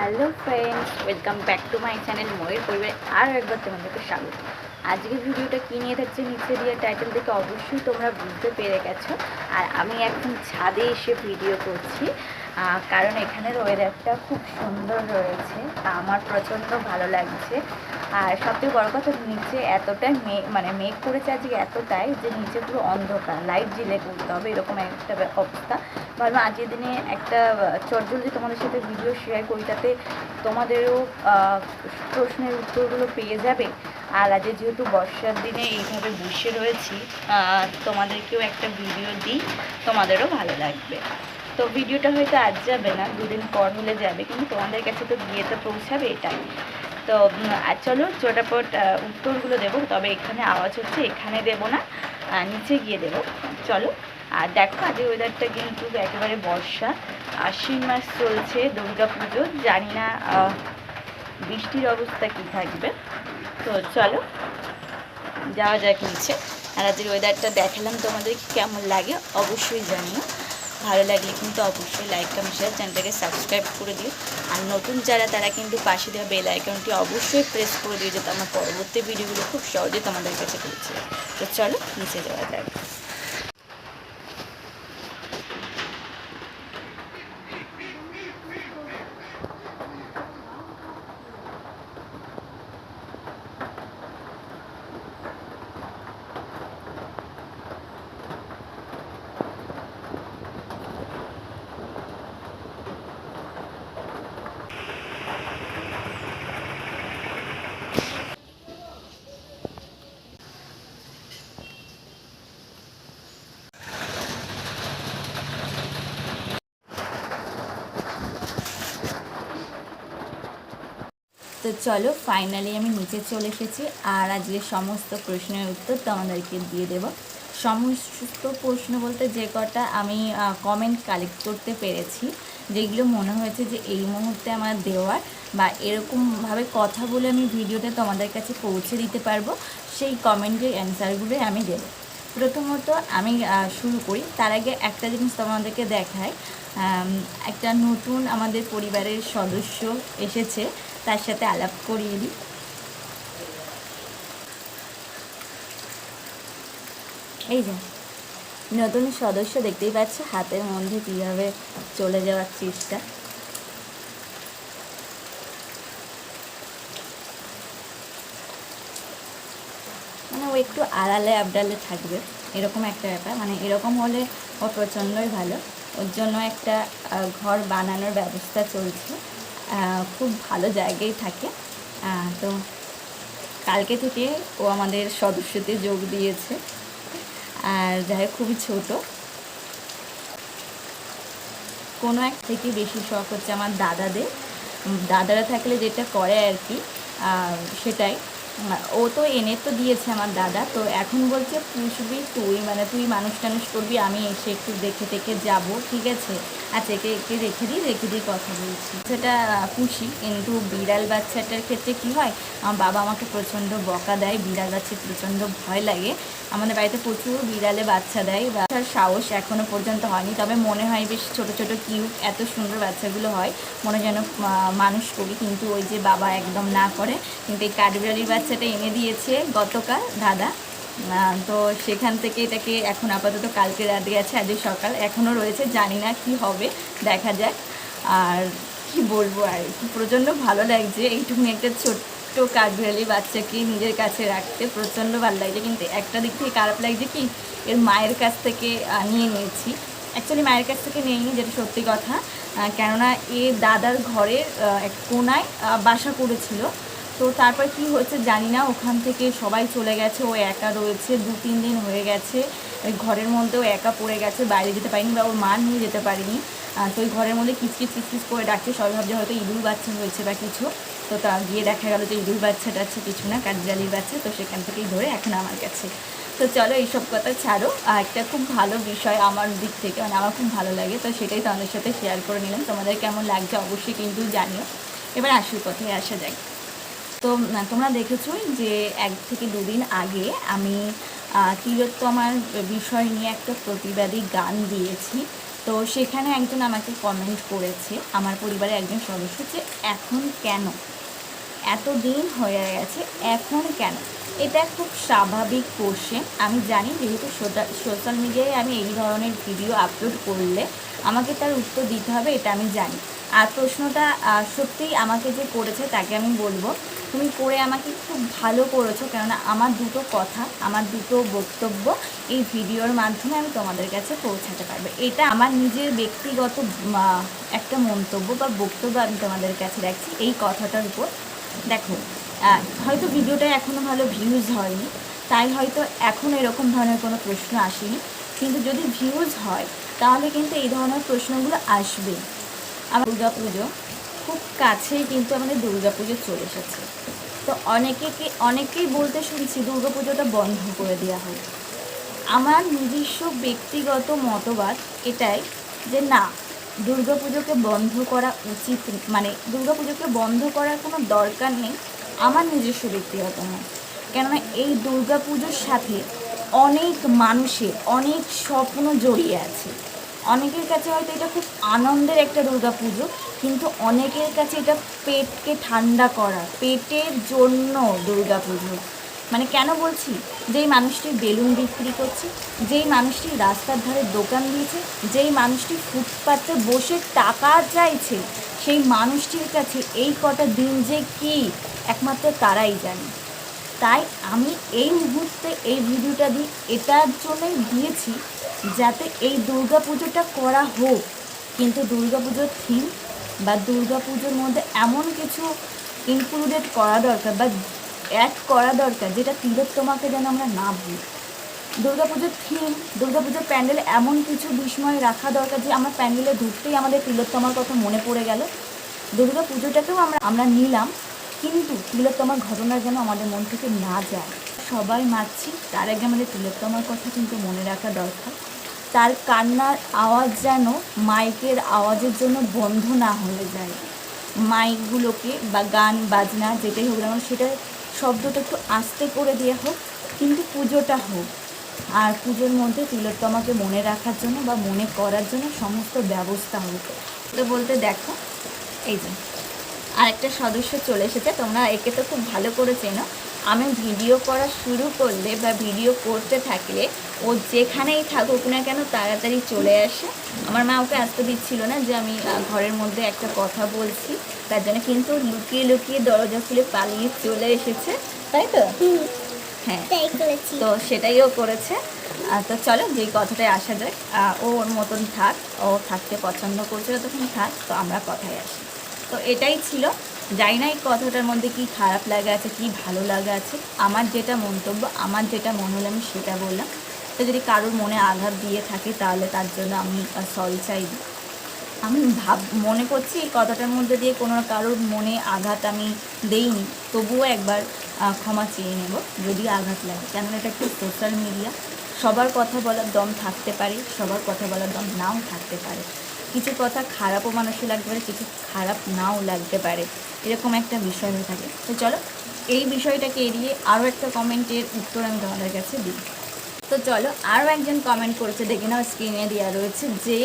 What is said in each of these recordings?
Hello friends welcome back to my channel ময়ের পরিবারে আরও একবার তোমাদেরকে স্বাগত। আজকে ভিডিওটা কী নিয়ে থাকছে নিচে দিয়ে টাইটেল দেখে অবশ্যই তোমরা বুঝতে পেরে গেছো। আর আমি এখন ছাদে এসে ভিডিও করছি। কারণ এখানের ওয়েদারটা খুব সুন্দর রয়েছে। আমার প্রচণ্ড ভালো লাগছে। আর সবথেকে বড় কথা নিচে এতটাই মেঘ মানে মেঘ করেছে আজকে এতটাই যে নিচে পুরো অন্ধকার লাইট জিলে করতে হবে এরকম একটা অবস্থা। ভাবলাম আজকের দিনে একটা চটজলদি তোমাদের সাথে ভিডিও শেয়ার করি তাতে তোমাদেরও প্রশ্নের উত্তরগুলো পেয়ে যাবে। আর আজকে যেহেতু বর্ষার দিনে এইভাবে বসে রয়েছি তোমাদেরকেও একটা ভিডিও দিই, তোমাদেরও ভালো লাগবে। তো ভিডিওটা হয়তো আজ যাবে না, দুদিন পর হলে যাবে, কিন্তু তোমাদের কাছে তো গিয়ে তো পৌঁছাবে এটাই। তো চলো চটাপট উত্তরগুলো দেবো, তবে এখানে আওয়াজ হচ্ছে, এখানে দেবো না নিচে গিয়ে দেবো। চলো, আর দেখো, আজকে ওয়েদারটা কিন্তু একেবারে বর্ষা। আশ্বিন মাস চলছে দুর্গা পুজো জানি না বৃষ্টির অবস্থা কি থাকবে। তো চলো, যাওয়া যাক নিচে। আর আজকের ওয়েদারটা দেখালাম তোমাদের কেমন লাগে, অবশ্যই জানিও। ভালো লাগলে কিন্তু অবশ্যই লাইক কমেন্ট শেয়ার চ্যানেলটাকে সাবস্ক্রাইব করে দিও। আর নতুন যারা, তারা কিন্তু পাশে দেওয়া বেল আইকনটি অবশ্যই প্রেস করে দিও, যাতে আমার পরবর্তী ভিডিওগুলো খুব সহজে তোমাদের কাছে পৌঁছে তো চলো, নিচে যাওয়া যাক। তো চলো ফাইনালি আমি নিচে চলে এসেছি। আর আজকে সমস্ত প্রশ্নের উত্তর তোমাদেরকে দিয়ে দেব। সমস্ত প্রশ্ন বলতে যে কটা আমি কমেন্ট কালেক্ট করতে পেরেছি। যেগুলো মনে হয়েছে যে এই মুহূর্তে আমার দেওয়ার বা এরকমভাবে কথা বলে আমি ভিডিওটা তোমাদের কাছে পৌঁছে দিতে পারব, সেই কমেন্টের অ্যান্সারগুলোই আমি দেবো। প্রথমত আমি শুরু করি। তার আগে একটা জিনিস তোমাদেরকে দেখায় একটা নতুন আমাদের পরিবারের সদস্য এসেছে। তার সাথে আলাপ করিয়ে দিই। এই যে, নতুন সদস্য দেখতেই পাচ্ছ, হাতের মধ্যে কীভাবে চলে যাওয়ার চেষ্টা। মানে ও একটু আড়ালে আবডালে থাকবে, এরকম একটা ব্যাপার। মানে এরকম হলে ও প্রচণ্ডই ভালো। ওর জন্য একটা ঘর বানানোর ব্যবস্থা চলছে। খুব ভালো জায়গায় থাকে। তো কালকে থেকে ও আমাদের সদস্যতে যোগ দিয়েছে। আর যাই খুবই ছোট। কোনো এক থেকে বেশি শখ হচ্ছে আমার দাদাদের। দাদারা থাকলে যেটা করে আর কি সেটাই। ও তো এনে তো দিয়েছে আমার দাদা। তো এখন বলছে পুষবি তুই মানে তুই মানুষ টানুষ করবি, আমি এসে একটু দেখে দেখে যাব, ঠিক আছে? আচ্ছা একে একে রেখে দিই, রেখে দিয়ে কথা বলছি। সেটা পুষি, কিন্তু বিড়াল বাচ্চাটার ক্ষেত্রে কি হয়? আমার বাবা আমাকে প্রচণ্ড বকা দেয়, বিড়াল বাচ্চা প্রচণ্ড ভয় লাগে। আমাদের বাড়িতে প্রচুর বিড়ালে বাচ্চা দেয়। বাচ্চার সাহস এখনও পর্যন্ত হয়নি, তবে মনে হয় বেশ ছোট ছোট, কিউট, এত সুন্দর বাচ্চাগুলো হয়। মনে যেন মানুষ করি কিন্তু ওই যে বাবা একদম না করে। কিন্তু এই কাঠবিড়ালির বাচ্চাটা এনে দিয়েছে গতকাল, দাদা। তো সেখান থেকে এটাকে এখন আপাতত কালকে রাতে আছে আজ সকাল, এখনও রয়েছে, জানি না কি হবে, দেখা যাক। আর কি বলব আর কি, প্রচণ্ড ভালো লাগছে, এইটুকুনি একটা ছোট্ট কাঠবিড়ালি বাচ্চাকে নিজের কাছে রাখতে প্রচণ্ড ভালো লাগছে, কিন্তু একটা দিক থেকে খারাপ লাগছে কি, এর মায়ের কাছ থেকে নিয়ে নিয়েছি। অ্যাকচুয়ালি মায়ের কাছ থেকে নিয়ে নিই যেটা সত্যি কথা কেননা এ দাদার ঘরের এক কোনায় বাসা করেছিল। তো তারপর কি হয়েছে জানি না, ওখান থেকে সবাই চলে গেছে, ও একা রয়েছে, দু তিন দিন হয়ে গেছে। ওই ঘরের মধ্যেও একা পড়ে গেছে, বাইরে যেতে পারিনি বা ওর মা নিয়ে যেতে পারিনি। তো ওই ঘরের মধ্যে কিচকিচ কিচকিচ করে ডাকছে, সবাই ভাবছে হয়তো ইঁদুর বাচ্চা হয়েছে বা কিছু। তো তা গিয়ে দেখা গেলো যে ইঁদুর বাচ্চা টাচ্ছা কিছু না কাঠবিড়ালির বাচ্চা, তো সেখান থেকেই ধরে এখন আমার কাছে। তো চলো এইসব কথা ছাড়ো। একটা খুব ভালো বিষয় আমার দিক থেকে মানে আমার খুব ভালো লাগে, তো সেটাই তোমাদের সাথে শেয়ার করে নিলাম। তোমাদের কেমন লাগছে অবশ্যই কিন্তু জানিও। এবার আসল কথায় আসা যাক। তো তোমরা দেখেছোই যে এক থেকে দুদিন আগে আমি তিলোত্তমার বিষয় নিয়ে একটা প্রতিবাদী গান দিয়েছি। তো সেখানে একজন আমাকে কমেন্ট করেছে, আমার পরিবারের একজন সদস্য যে, এখন কেন? এত দিন হয়ে গেছে, এখন কেন? এটা খুব স্বাভাবিক কোশ্চেন আমি জানি যেহেতু সোশ্যাল মিডিয়ায় আমি এই ধরনের ভিডিও আপলোড করলে আমাকে তার উত্তর দিতে হবে, এটা আমি জানি। আর প্রশ্নটা সত্যিই আমাকে যে করেছে তাকে আমি বলব তুমি পড়ে আমাকে খুব ভালো করেছ, কেননা আমার দুটো কথা, আমার দুটো বক্তব্য এই ভিডিওর মাধ্যমে আমি তোমাদের কাছে পৌঁছাতে পারব। এটা আমার নিজের ব্যক্তিগত একটা মন্তব্য বা বক্তব্য আমি তোমাদের কাছে রাখছি এই কথাটার উপর। দেখো হয়তো ভিডিওটা এখনও ভালো ভিউজ হয়নি, তাই হয়তো এখন এরকম ধরনের কোনো প্রশ্ন আসেনি, কিন্তু যদি ভিউজ হয়, তাহলে কিন্তু এই ধরনের প্রশ্নগুলো আসবে। আমার দুর্গা পুজো খুব কাছেই কিন্তু আমাদের দুর্গা পুজো চলে এসেছে। তো অনেকে অনেকেই বলতে শুনছি দুর্গা পুজোটা বন্ধ করে দেওয়া হয়। আমার নিজস্ব ব্যক্তিগত মতবাদ এটাই যে না দুর্গাপুজোকে বন্ধ করা উচিত মানে দুর্গাপুজোকে বন্ধ করার কোনো দরকার নেই আমার নিজস্ব ব্যক্তিগত মত। কেননা এই দুর্গাপুজোর সাথে অনেক মানুষের অনেক স্বপ্ন জড়িয়ে আছে। অনেকের কাছে হয়তো এটা খুব আনন্দের একটা দুর্গাপুজো কিন্তু অনেকের কাছে এটা পেটকে ঠান্ডা করা, পেটের জন্য দুর্গাপুজো। মানে কেন বলছি? যেই মানুষটি বেলুন বিক্রি করছে, যেই মানুষটি রাস্তার ধারে দোকান দিয়েছে, যেই মানুষটি ফুটপাতে বসে টাকা চাইছে, সেই মানুষটির কাছে এই কটা দিন যে কি, একমাত্র তারাই জানে। তাই আমি এই মুহূর্তে এই ভিডিওটা দিই এটার জন্যই দিয়েছি যাতে এই দুর্গা পুজোটা করা হোক। কিন্তু দুর্গা পুজোর থিম বা দুর্গা পুজোর মধ্যে এমন কিছু ইনক্লুডেড করা দরকার বা অ্যাড করা দরকার যেটা তিলোত্তমাকে যেন আমরা না ভুলি। দুর্গাপুজোর থিম দুর্গাপুজোর প্যান্ডেল এমন কিছু বিস্ময় রাখা দরকার যে আমরা প্যান্ডেলে ঢুকতেই আমাদের তিলোত্তমার কথা মনে পড়ে গেল। দুর্গা পুজোটাকেও আমরা আমরা নিলাম, কিন্তু তিলোত্তমার ঘটনা যেন আমাদের মন থেকে না যায়। সবাই মারছি, তার আগে আমাদের তিলোত্তমার কথা কিন্তু মনে রাখা দরকার। তার কান্নার আওয়াজ যেন মাইকের আওয়াজের জন্য বন্ধ না হয়ে যায়। মাইকগুলোকে বা গান, বাজনা, যেটাই হোক না সেটা শব্দটা একটু আস্তে করে দেওয়া হোক, কিন্তু পুজোটা হোক। আর পুজোর মধ্যে তিলোত্তমাকে মনে রাখার জন্য বা মনে করার জন্য সমস্ত ব্যবস্থা হোক। তো বলতে দেখো, এই যে আরেকটা সদস্য চলে এসেছে, তোমরা একে তো খুব ভালো করে চেনো। আমি ভিডিও করা শুরু করলে বা ভিডিও করতে থাকলে ও যেখানেই থাকুক না কেন তাড়াতাড়ি চলে আসে। আমার মা ওকে আসতে দিচ্ছিল না যে আমি ঘরের মধ্যে একটা কথা বলছি। তার জন্য কিন্তু লুকিয়ে লুকিয়ে দরজা খুলে পালিয়ে চলে এসেছে। তাই তো? হ্যাঁ। তো সেটাই ও করেছে তো চলো যেই কথাটায় আসা আহ, ও ওর মতন থাক। ও থাকতে পছন্দ করছে তখন থাক। তো আমরা কথায় আসি। তো এটাই ছিল। জানি না এই কথাটার মধ্যে কি খারাপ লাগা আছে কি ভালো লাগা আছে। আমার যেটা মন্তব্য আমার যেটা মনে হলো আমি সেটা বললাম। তো যদি কারোর মনে আঘাত দিয়ে থাকে, তাহলে তার জন্য আমি সরি চাইব আমি ভাব, মনে করছি এই কথাটার মধ্যে দিয়ে কোনো কারোর মনে আঘাত আমি দেইনি। তবুও একবার ক্ষমা চেয়ে নেব, যদি আঘাত লাগে। কেননা এটা একটু সোশ্যাল মিডিয়া সবার কথা বলার দম থাকতে পারে, সবার কথা বলার দম নাও থাকতে পারে। কিছু কথা খারাপও মানুষের লাগতে পারে, কিছু খারাপ নাও লাগতে পারে। এরকম একটা বিষয় হয়ে থাকে। তো চলো, এই বিষয়টাকে এড়িয়ে আরও একটা কমেন্টের উত্তর আমি তোমাদের কাছে দিই। তো চলো আরও একজন কমেন্ট করেছে, দেখে নাও স্ক্রিনে দেওয়া রয়েছে যে,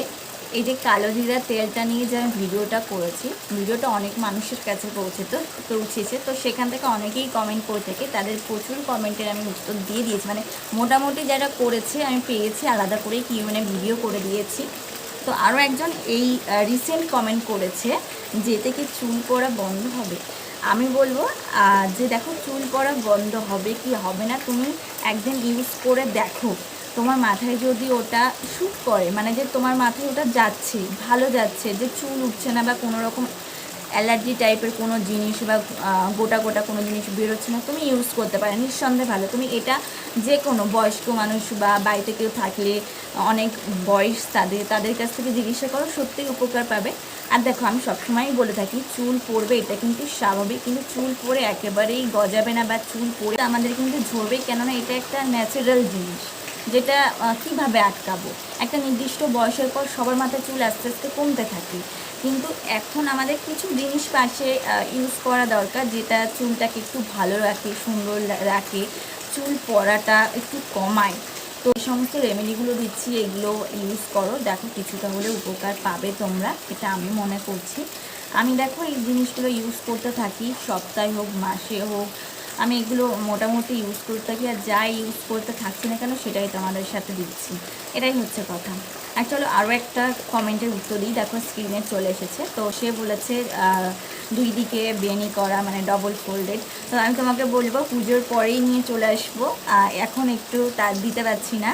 এই যে কালো জিরা তেলটা নিয়ে যে আমি ভিডিওটা করেছি, ভিডিওটা অনেক মানুষের কাছে পৌঁছে তো পৌঁছেছে তো সেখান থেকে অনেকেই কমেন্ট করে থাকে, তাদের প্রচুর কমেন্টের আমি উত্তর দিয়ে দিয়েছি। মানে মোটামুটি যারা করেছে, আমি পেয়েছি আলাদা করে কি মানে ভিডিও করে দিয়েছি। তো আরও একজন এই রিসেন্ট কমেন্ট করেছে যে থেকে চুল পড়া বন্ধ হবে? আমি বলব যে দেখো চুল পড়া বন্ধ হবে কি হবে না, তুমি একদিন ইউজ করে দেখো। তোমার মাথায় যদি ওটা শ্যুট করে মানে যে তোমার মাথায় ওটা যাচ্ছে, ভালো যাচ্ছে, যে চুল উঠছে না বা কোনো রকম অ্যালার্জি টাইপের কোনো জিনিস বা গোটা গোটা কোনো জিনিস বেরোচ্ছে না, তুমি ইউজ করতে পারো। নিঃসন্দেহে ভালো। তুমি এটা যে কোনো বয়স্ক মানুষ বা বাড়িতে কেউ থাকলে, অনেক বয়স তাদের তাদের কাছ থেকে জিজ্ঞাসা করো, সত্যিই উপকার পাবে। আর দেখো, আমি সবসময়ই বলে থাকি, চুল পড়বে এটা কিন্তু স্বাভাবিক, কিন্তু চুল পড়ে একেবারেই গজাবে না বা চুল পড়ে আমাদের কিন্তু ঝরবে, কেননা এটা একটা ন্যাচারাল জিনিস, যেটা কীভাবে আটকাবো? একটা নির্দিষ্ট বয়সের পর সবার মাথায় চুল আস্তে আস্তে কমতে থাকে, কিন্তু এখন আমাদের কিছু জিনিস পাশে ইউজ করা দরকার, যেটা চুলটাকে একটু ভালো রাখে, সুন্দর রাখে, চুল পড়াটা একটু কমায়। তো এই সমস্ত রেমেডিগুলো দিচ্ছি, এগুলো ইউজ করো। দেখো কিছুটা হলে উপকার পাবে তোমরা, এটা আমি মনে করছি। আমি দেখো এই জিনিসগুলো ইউজ করতে থাকি, সপ্তাহে হোক, মাসে হোক, আমি এগুলো মোটামুটি ইউজ করতে থাকি আর যা ইউজ করতে থাকছি না কেন সেটাই তোমাদের সাথে দিচ্ছি। এটাই হচ্ছে কথা। আর চলো আরও একটা কমেন্টের উত্তর দিই। দেখো স্ক্রিনে চলে এসেছে। তো সে বলেছে দুই দিকে বেনি করা মানে ডবল ফোল্ডেড তো আমি তোমাকে বলব, পুজোর পরেই নিয়ে চলে আসব। এখন একটু তার দিতে পারছি না।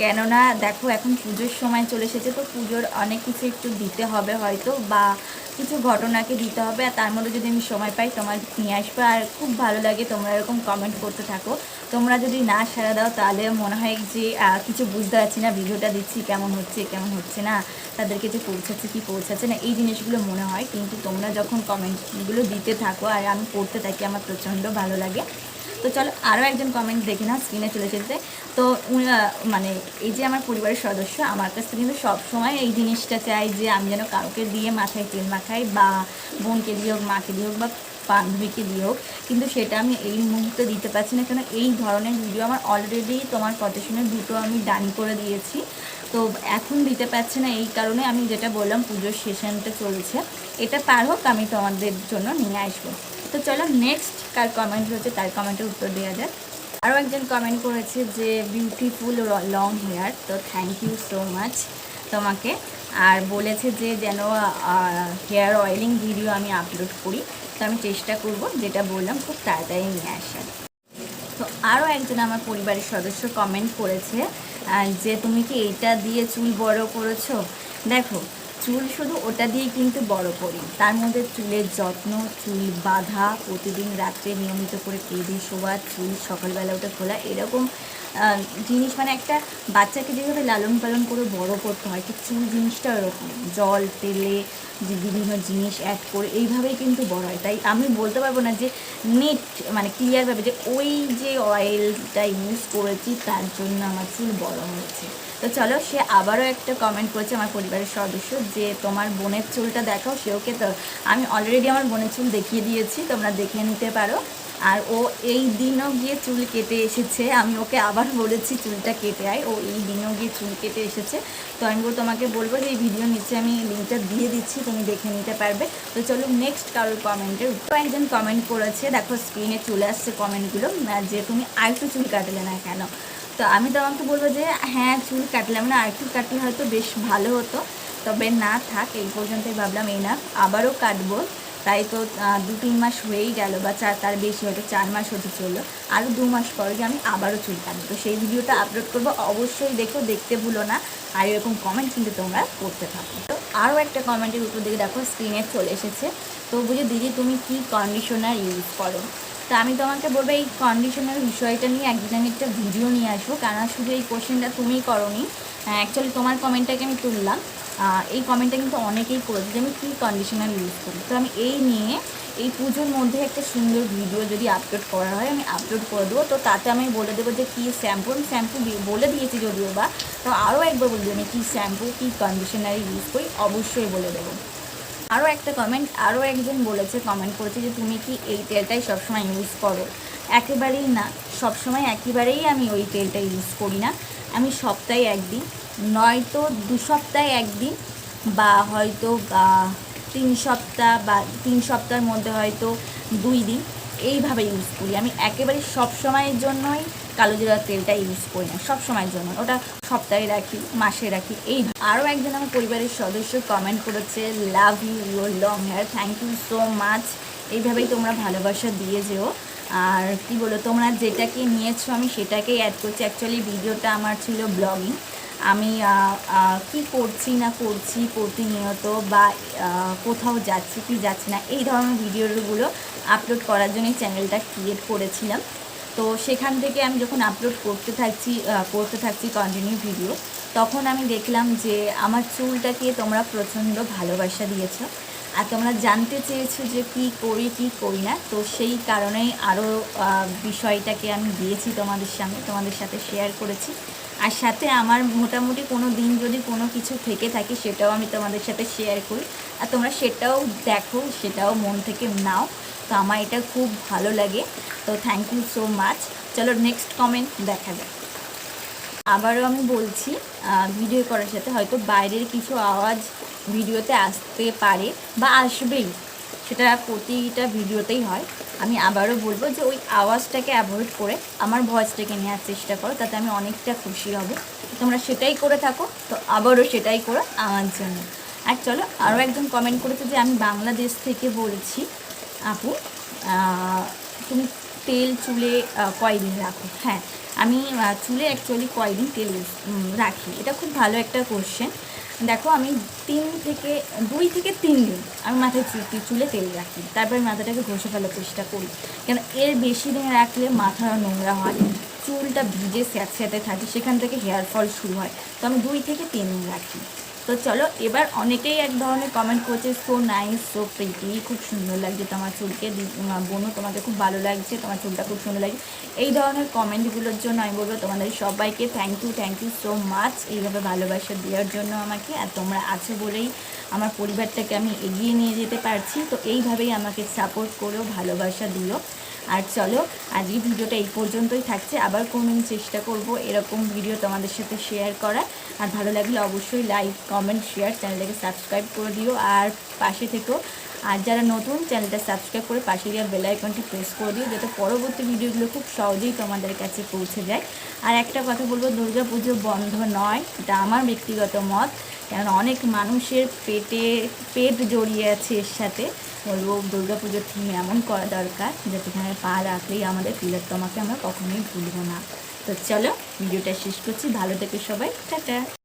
কেননা দেখো, এখন পুজোর সময় চলে এসেছে, তো পুজোর অনেক কিছু একটু দিতে হবে হয়তো, বা কিছু ঘটনাকে দিতে হবে, আর তার মধ্যে যদি আমি সময় পাই তোমার নিয়ে আসব, আর খুব ভালো লাগে তোমরা এরকম কমেন্ট করতে থাকো। তোমরা যদি না সারা দাও, তাহলে মনে হয় যে কিছু বুঝতে পারছি না, ভিডিওটা দিচ্ছি, কেমন হচ্ছে কেমন হচ্ছে না, তাদেরকে যে পৌঁছাচ্ছে, কি পৌঁছাচ্ছে না, এই জিনিসগুলো মনে হয়, কিন্তু তোমরা যখন কমেন্টগুলো দিতে থাকো, আর আমি পড়তে থাকি, আমার প্রচণ্ড ভালো লাগে। তো চলো আরও একজন কমেন্ট দেখে না স্ক্রিনে চলে এসেছে তো মানে এই যে আমার পরিবারের সদস্য, আমার কাছ কিন্তু সবসময় এই জিনিসটা চাই যে আমি যেন কাউকে দিয়ে মাথায় তেল মাখাই বা বোনকে দিয়ে হোক, মাকে দিয়ে হোক বা বান্ধবীকে দিয়ে হোক। কিন্তু সেটা আমি এই মুহূর্তে দিতে পারছি না, কেন এই ধরনের ভিডিও আমার অলরেডি তোমার কথা শুনে দুটো আমি ডান করে দিয়েছি। তো এখন দিতে পারছি না এই কারণে আমি যেটা বললাম, পুজোর সেশনটা চলছে। এটা পার হোক, আমি তোমাদের জন্য নিয়ে আসব। তো চলো নেক্সট কার কমেন্ট হচ্ছে তার কমেন্টের উত্তর দেওয়া যাক। আরও একজন কমেন্ট করেছে যে বিউটিফুল লং হেয়ার তো থ্যাংক ইউ সো মাচ তোমাকে। আর বলেছে যে, যেন হেয়ার অয়েলিং ভিডিও আমি আপলোড করি। তো আমি চেষ্টা করব, যেটা বললাম খুব তাড়াতাড়ি নিয়ে আসার। তো আরও একজন আমার পরিবারের সদস্য কমেন্ট করেছে যে তুমি কি এইটা দিয়ে চুল বড় করেছ? দেখো, চুল শুধু ওটা দিয়ে কিন্তু বড় করি। তার মধ্যে চুলের যত্ন, চুল বাঁধা, প্রতিদিন রাত্রে নিয়মিত করে কেঁদে শোয়া, চুল সকালবেলা ওটা খোলা, এরকম জিনিস মানে একটা বাচ্চাকে যেভাবে লালন পালন করে বড় করতে হয়, ঠিক চুল জিনিসটা ওরকম। জল, তেলে যে বিভিন্ন জিনিস অ্যাড করে এইভাবেই কিন্তু বড় হয়। তাই আমি বলতে পারব না যে নেট মানে ক্লিয়ারভাবে যে ওই যে অয়েলটা ইউজ করেছি তার জন্য আমার চুল বড় হয়েছে। তো চলো, সে আবারও একটা কমেন্ট করেছে আমার পরিবারের সদস্য যে, তোমার বোনের চুলটা দেখাও, সে ওকে তো, আমি অলরেডি আমার বোনের চুল দেখিয়ে দিয়েছি, তোমরা দেখে নিতে পারো। আর ও এই দিনও গিয়ে চুল কেটে এসেছে, আমি ওকে আবার বলেছি চুলটা কেটে আয়, ও এই দিনও গিয়ে চুল কেটে এসেছে। তো আমি তোমাকে বলব যে, এই ভিডিও নিচে আমি লিঙ্কটা দিয়ে দিচ্ছি, তুমি দেখে নিতে পারবে। তো চলো নেক্সট কারোর কমেন্টে তো একজন কমেন্ট করেছে, দেখো স্ক্রিনে চলে আসছে কমেন্টগুলো যে, তুমি আরেকটু চুল কাটলে না কেন? তো আমি তোমাকে বলব যে হ্যাঁ চুল কাটলাম না আরেকটু কাটলে হয়তো বেশ ভালো হতো। তবে না থাক, এই পর্যন্তই ভাবলাম, এই না, আবারও কাটবো। তাই তো দু তিন মাস হয়েই গেল, বা চার, তার বেশি হয়তো চার মাস হতে চলল। আরও দু মাস পরে যে আমি আবারও চুল কাটবো। তো সেই ভিডিওটা আপলোড করব। অবশ্যই দেখো, দেখতে ভুলো না, আর এরকম কমেন্ট কিন্তু তোমরা করতে থাকো। তো আরও একটা কমেন্টের উপর দিকে দেখো স্ক্রিনে চলে এসেছে। তো বুঝে দিদি, তুমি কি কন্ডিশনার ইউজ করো? তো আমি তোমাকে বলব এই কন্ডিশনের বিষয়টা নিয়ে একদিন আমি একটা ভিডিও নিয়ে আসব। কারণ শুধু এই কোশ্চেনটা তুমিই করনি অ্যাকচুয়ালি তোমার কমেন্টটাকে আমি তুললাম। এই কমেন্টটা কিন্তু অনেকেই করেছে যে আমি কী কন্ডিশনার ইউজ করি। তো আমি এই নিয়ে এই পুজোর মধ্যে একটা সুন্দর ভিডিও যদি আপলোড করা হয়, আমি আপলোড করে দেবো। তো তাতে আমি বলে দেবো যে কী শ্যাম্পু আমি শ্যাম্পু বলে দিয়েছি যদিও বা, তো আরও একবার বলে দেবো আমি কী শ্যাম্পু কী কন্ডিশনার ইউজ করি, অবশ্যই বলে দেবো। আরও একটা কমেন্ট আরও একজন বলেছে কমেন্ট করেছে যে, তুমি কি এই তেলটাই সবসময় ইউজ করো? একেবারেই না, সবসময় একেবারেই আমি ওই তেলটা ইউজ করি না। আমি সপ্তাহে একদিন, নয়তো দু সপ্তাহে একদিন, বা হয়তো তিন সপ্তাহ, বা তিন সপ্তাহের মধ্যে হয়তো দুই দিন, এইভাবে ইউজ করি। আমি একেবারে সব সময়ের জন্যই কালো জিরার তেলটা ইউজ করি না, সব সময়ের জন্য। ওটা সপ্তাহে রাখি, মাসে রাখি, এই আরও একজন আমার পরিবারের সদস্য কমেন্ট করেছে love you your long hair thank you so much এইভাবেই তোমরা ভালোবাসা দিয়ে যেও। আর কি বলো, তোমরা যেটাকে নিয়েছো, আমি সেটাকেই অ্যাড করছি। অ্যাকচুয়ালি ভিডিওটা আমার ছিল ব্লগিং আমি কি করছি না করছি, প্রতিনিয়ত বা কোথাও যাচ্ছি, কি যাচ্ছি না, এই ধরনের ভিডিওগুলো আপলোড করার জন্যই চ্যানেলটা ক্রিয়েট করেছিলাম। তো সেখান থেকে আমি যখন আপলোড করতে থাকছি করতে থাকছি কন্টিনিউ ভিডিও তখন আমি দেখলাম যে আমার চুলটাকে তোমরা প্রচণ্ড ভালোবাসা দিয়েছ। আর তোমরা জানতে চেয়েছো যে কি করি কি করি না। তো সেই কারণেই আরও বিষয়টাকে আমি দিয়েছি তোমাদের সামনে, তোমাদের সাথে শেয়ার করেছি। আর সাথে আমার মোটামুটি কোনো দিন যদি কোনো কিছু থেকে থাকে, সেটাও আমি তোমাদের সাথে শেয়ার করি। আর তোমরা সেটাও দেখো, সেটাও মন থেকে নাও। তো আমার এটা খুব ভালো লাগে। তো থ্যাংক ইউ সো মাচ চলো নেক্সট কমেন্ট দেখা যাক। আবারও আমি বলছি ভিডিও করার সাথে হয়তো বাইরের কিছু আওয়াজ ভিডিওতে আসতে পারে বা আসবেই। সেটা প্রতিটা ভিডিওতেই হয়। আমি আবারও বলব যে ওই আওয়াজটাকে অ্যাভয়েড করে আমার ভয়েসটাকে নেওয়ার চেষ্টা করো, তাতে আমি অনেকটা খুশি হব। তোমরা সেটাই করে থাকো, তো আবারও সেটাই করো আমার জন্য। আর চলো আরও একজন কমেন্ট করেছে যে আমি বাংলাদেশ থেকে বলছি। আপু তুমি তেল চুলে কয়দিন রাখো? হ্যাঁ আমি চুলে অ্যাকচুয়ালি কয়দিন তেল রাখি? এটা খুব ভালো একটা কোশ্চেন দেখো, আমি তিন থেকে, দুই থেকে তিন দিন আমি মাথায় চুলে তেল রাখি। তারপরে মাথাটাকে ঘষে ফেলার চেষ্টা করি। কেন, এর বেশি দিন রাখলে মাথা নোংরা হয়, চুলটা ভিজে স্যাঁতস্যাঁতে থাকে, সেখান থেকে হেয়ার ফল শুরু হয়। তো আমি দুই থেকে তিন দিন রাখি। তো চলো, এবার অনেকেই এক ধরনের কমেন্ট করছে সো নাইস সো প্রিটি খুব সুন্দর লাগছে তোমার চুলকে বোনও তোমাকে খুব ভালো লাগছে, তোমার চুলটা খুব সুন্দর লাগছে। এই ধরনের কমেন্টগুলোর জন্য আমি বলব তোমাদের সবাইকে thank you thank you so much এইভাবে ভালোবাসা দেওয়ার জন্য আমাকে, আর তোমরা আছো বলেই আমার পরিবারটাকে আমি এগিয়ে নিয়ে যেতে পারছি। তো এইভাবেই আমাকে সাপোর্ট করো, ভালোবাসা দিও আর চলো আজকে ভিডিওটা এই পর্যন্তই থাকছে। আবার কোনো চেষ্টা করব এরকম ভিডিও তোমাদের সাথে শেয়ার করার। আর ভালো লাগলে অবশ্যই লাইক কমেন্ট শেয়ার চ্যানেলটাকে সাবস্ক্রাইব করে দিও। আর পাশে থেকেও আর যারা নতুন চ্যানেলটা সাবস্ক্রাইব করে পাশে গিয়ে বেল আইকনটি প্রেস করে দিও, যাতে পরবর্তী ভিডিওগুলো খুব সহজেই তোমাদের কাছে পৌঁছে যায়। আর একটা কথা বলব দুর্গা পুজো বন্ধ নয়, এটা আমার ব্যক্তিগত মত। কারণ অনেক মানুষের পেটে, পেট জড়িয়ে আছে এর সাথে। বলব দুর্গা পুজোর থিম এমন করা দরকার যেখানে পা রাখলেই আমাদের তোমাকে আমরা কখনোই ভুলবো না। তো চলো, ভিডিওটা শেষ করছি। ভালো থেকে সবাই। টাটা!